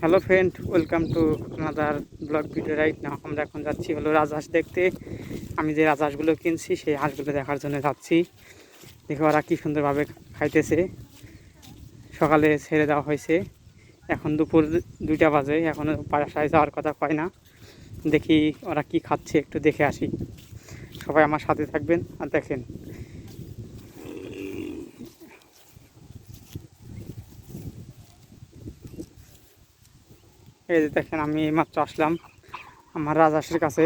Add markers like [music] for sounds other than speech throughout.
Hello friend welcome to another blog video right না আমরা এখন যাচ্ছি হলো রাজহাঁস দেখতে। আমি যে রাজহাঁসগুলো কিনছি, সেই হাঁসগুলো দেখার জন্য যাচ্ছি। দেখে ওরা কী সুন্দরভাবে খাইতেছে। সকালে ছেড়ে দেওয়া হয়েছে। এখন দুপুর দুইটা বাজে এখনও বাসায় যাওয়ার কথা কয় না। দেখি ওরা কি খাচ্ছে, একটু দেখে আসি। সবাই আমার সাথে থাকবেন আর দেখেন। এই যে দেখেন আমি এইমাত্র আসলাম আমার রাজহাঁসের কাছে।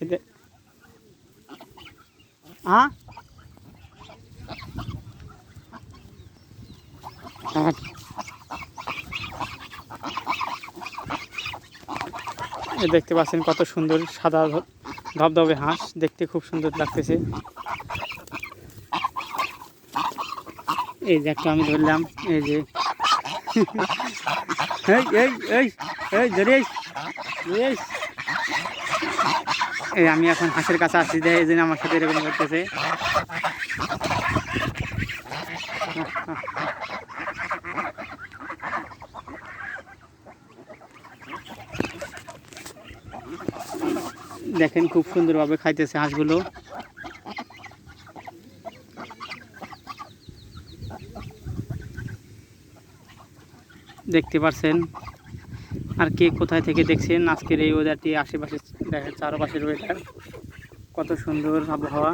যে- হ্যাঁ? দেখতে পাচ্ছেন কত সুন্দর সাদা ধবধবে হাঁস, দেখতে খুব সুন্দর লাগতেছে। এই যে একটা আমি ধরলাম, এই যে। [laughs] এই এই এই এই এই আমি এখন হাঁসের কাছে আসছি দেয় এই জন্য আমার সাথে এরকম করতেছে। দেখেন খুব সুন্দরভাবে খাইতেছে হাঁসগুলো। দেখতে পাচ্ছেন আর কে কোথায় থেকে দেখছেন? আজকের এই ওয়েদারটি আশেপাশে দেখেন চারপাশের ওয়েদার কত সুন্দর আবহাওয়া।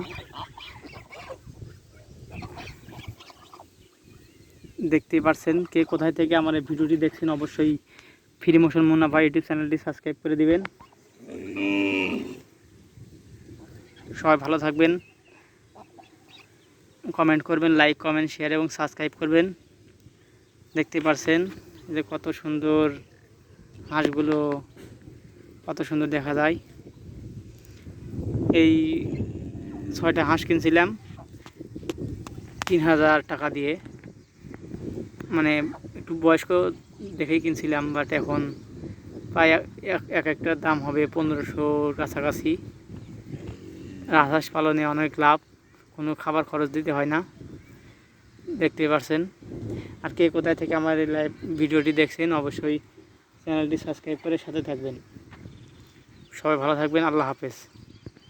দেখতেই পারছেন কে কোথায় থেকে আমার এই ভিডিওটি দেখছেন, অবশ্যই ফ্রি মোশন মুন্নাফা ইউটিউব চ্যানেলটি সাবস্ক্রাইব করে দিবেন। সবাই ভালো থাকবেন। কমেন্ট করবেন লাইক কমেন্ট শেয়ার এবং সাবস্ক্রাইব করবেন। দেখতে পারছেন যে কত সুন্দর হাঁসগুলো কত সুন্দর দেখা যায়। এই ছয়টা হাঁস কিনছিলাম তিন হাজার টাকা দিয়ে। মানে একটু বয়স্ক দেখেই কিনছিলাম বাট এখন প্রায় এক- এক এক একটার দাম হবে পনেরোশোর কাছাকাছি। রাজহাঁস পালনে অনেক লাভ, কোনো খাবার খরচ দিতে হয় না দেখতে পারছেন। আর কে কোথায় থেকে আমার এই লাইভ ভিডিওটি দেখছেন, অবশ্যই চ্যানেলটি সাবস্ক্রাইব করে সাথে থাকবেন। সবাই ভালো থাকবেন আল্লাহ হাফেজ।